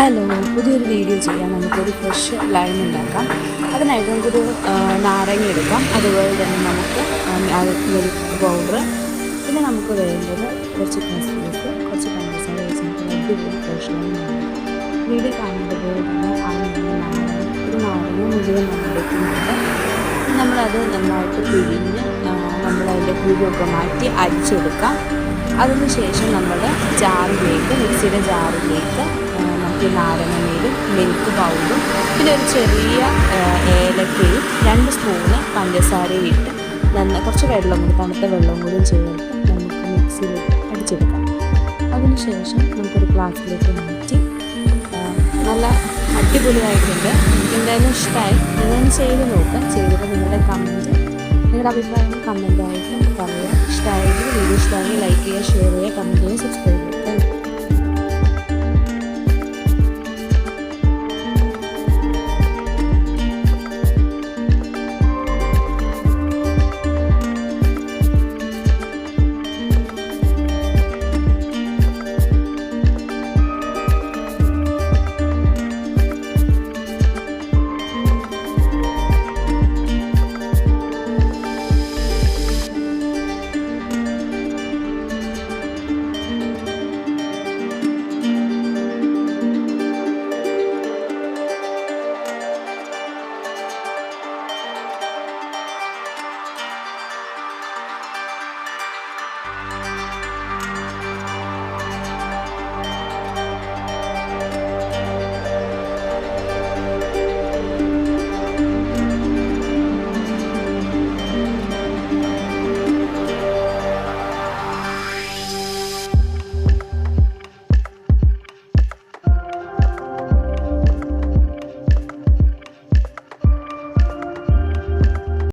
Hello പുതിയൊരു video ചെയ്യാം നമുക്കൊരു ഫ്രഷ് ലൈം ഉണ്ടാക്കാം. അതിനായിട്ട് നമുക്കൊരു നാരങ്ങ എടുക്കാം. അതുപോലെ തന്നെ നമുക്ക് മിൽക്ക് പൗഡർ പിന്നെ നമുക്ക് വേണ്ടത് കുറച്ച് കസ്തൂസ് കുറച്ച് പഞ്ചസാര വെച്ച് ഫ്രഷ് ലൈം വീഡിയോ കാണുന്നത് തന്നെ ഒരു നാരങ്ങ മുഴുവൻ നമ്മൾ എടുക്കുന്നുണ്ട് നമ്മളത് നന്നായിട്ട് പിഴിഞ്ഞ് നമ്മളതിന്റെ കുരുവൊക്കെ മാറ്റി അരിച്ചെടുക്കാം. അതിനുശേഷം നമ്മൾ ജാറിലേക്ക് മിക്സിയുടെ ജാറിലേക്ക് ഈ നാരങ്ങനീരും മിൽക്ക് പൗഡറും പിന്നെ ഒരു ചെറിയ ഏലക്കയും രണ്ട് സ്പൂണ് പഞ്ചസാരയും ഇട്ട് നന്ന കുറച്ച് വെള്ളം കൂടി തണുത്ത വെള്ളം കൂടി ചേർത്ത് നമുക്ക് മിക്സിയിലിട്ട് അടിച്ചെടുക്കാം. അതിനുശേഷം നമുക്കൊരു ഗ്ലാസ്സിലേക്ക് മാറ്റി നല്ല അടിപൊളിയായിട്ടുണ്ട്. എന്തായാലും ഇഷ്ടമായി നിങ്ങൾ ചെയ്ത് നോക്കാം. ചെയ്തപ്പോൾ നിങ്ങളുടെ കമന്റ് നിങ്ങളുടെ അഭിപ്രായം കമന്റായിട്ട് പറയുക ഇഷ്ടമായെങ്കിൽ വീഡിയോ ഇഷ്ടമായെങ്കിൽ ലൈക്ക് ചെയ്യുക ഷെയർ ചെയ്യുക കമന്റ് ചെയ്യുക സബ്സ്ക്രൈബ് ചെയ്യുക.